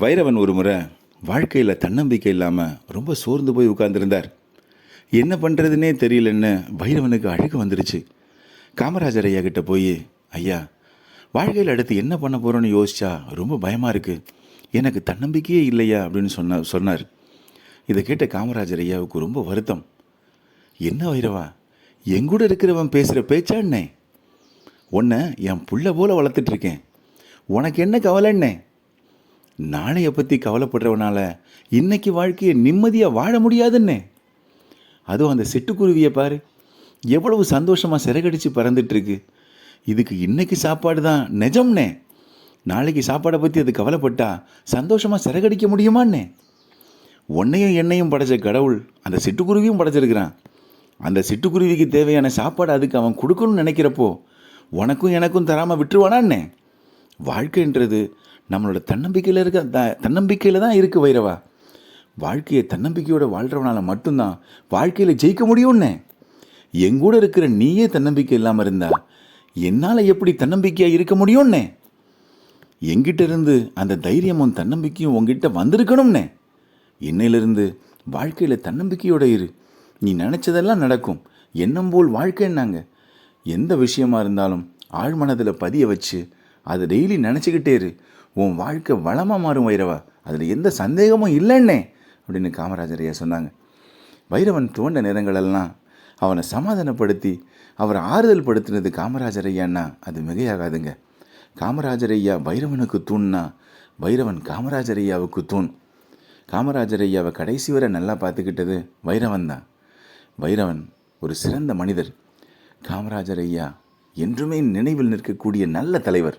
வைரவன் ஒரு முறை வாழ்க்கையில் தன்னம்பிக்கை இல்லாமல் ரொம்ப சோர்ந்து போய் உட்கார்ந்துருந்தார். என்ன பண்ணுறதுனே தெரியலன்னு வைரவனுக்கு அழுக வந்துருச்சு. காமராஜர் ஐயா கிட்ட போய் ஐயா வாழ்க்கையில் அடுத்து என்ன பண்ண போகிறோன்னு யோசிச்சா ரொம்ப பயமாக இருக்குது எனக்கு தன்னம்பிக்கையே இல்லையா? அப்படின்னு சொன்ன சொன்னார். இதை கேட்ட காமராஜர் ஐயாவுக்கு ரொம்ப வருத்தம். என்ன வைரவா எங்கூட இருக்கிறவன் பேசுகிற பேச்சாண்ணே? உன்னை என் புள்ள போல வளர்த்துட்ருக்கேன் உனக்கு என்ன கவலைண்ணே? நாளைய பற்றி கவலைப்படுறவனால இன்னைக்கு வாழ்க்கையை நிம்மதியாக வாழ முடியாதுன்னே. அதுவும் அந்த சிட்டுக்குருவியை பாரு. எவ்வளவு சந்தோஷமாக சிறகடிச்சு பறந்துட்டுருக்கு. இதுக்கு இன்னைக்கு சாப்பாடு தான் நிஜம்னே. நாளைக்கு சாப்பாடை பற்றி அது கவலைப்பட்டா சந்தோஷமாக சிறகடிக்க முடியுமான்னே. உன்னையும் என்னையும் படைச்ச கடவுள் அந்த சிட்டுக்குருவியும் படைச்சிருக்கிறான். அந்த சிட்டுக்குருவிக்கு தேவையான சாப்பாடு அதுக்கு அவன் கொடுக்கணும்னு நினைக்கிறப்போ உனக்கும் எனக்கும் தராமல் விட்டுருவானான்னே. வாழ்க்கைன்றது நம்மளோட தன்னம்பிக்கையில் இருக்க த தன்னம்பிக்கையில் தான் இருக்குது வைரவா வாழ்க்கையை தன்னம்பிக்கையோடு வாழ்கிறவனால மட்டும்தான் வாழ்க்கையில் ஜெயிக்க முடியும்னே. எங்கூட இருக்கிற நீயே தன்னம்பிக்கை இல்லாமல் இருந்தா என்னால் எப்படி தன்னம்பிக்கையாக இருக்க முடியும்னே? எங்கிட்ட இருந்து அந்த தைரியமும் தன்னம்பிக்கையும் உங்ககிட்ட வந்திருக்கணும்னே. என்னையிலிருந்து வாழ்க்கையில் தன்னம்பிக்கையோட இரு. நீ நினச்சதெல்லாம் நடக்கும். எண்ணம் போல் வாழ்க்கைன்னாங்க. எந்த விஷயமா இருந்தாலும் ஆழ்மனதில் பதிய வச்சு அதை டெய்லி நினச்சிக்கிட்டே இரு. உன் வாழ்க்கை வளமாக மாறும் வைரவா? அதில் எந்த சந்தேகமும் இல்லைன்னே அப்படின்னு காமராஜர் ஐயா சொன்னாங்க. வைரவன் தோண்ட நேரங்களெல்லாம் அவனை சமாதானப்படுத்தி அவரை ஆறுதல் படுத்தினது காமராஜர் ஐயான்னா அது மிகையாகாதுங்க. காமராஜர் ஐயா பைரவனுக்கு தூண்னா பைரவன் காமராஜர் ஐயாவுக்கு தூண். காமராஜர் ஐயாவை கடைசி வரை நல்லா பார்த்துக்கிட்டது வைரவன் தான். வைரவன் ஒரு சிறந்த மனிதர். காமராஜர் ஐயா என்றுமே நினைவில் நிற்கக்கூடிய நல்ல தலைவர்.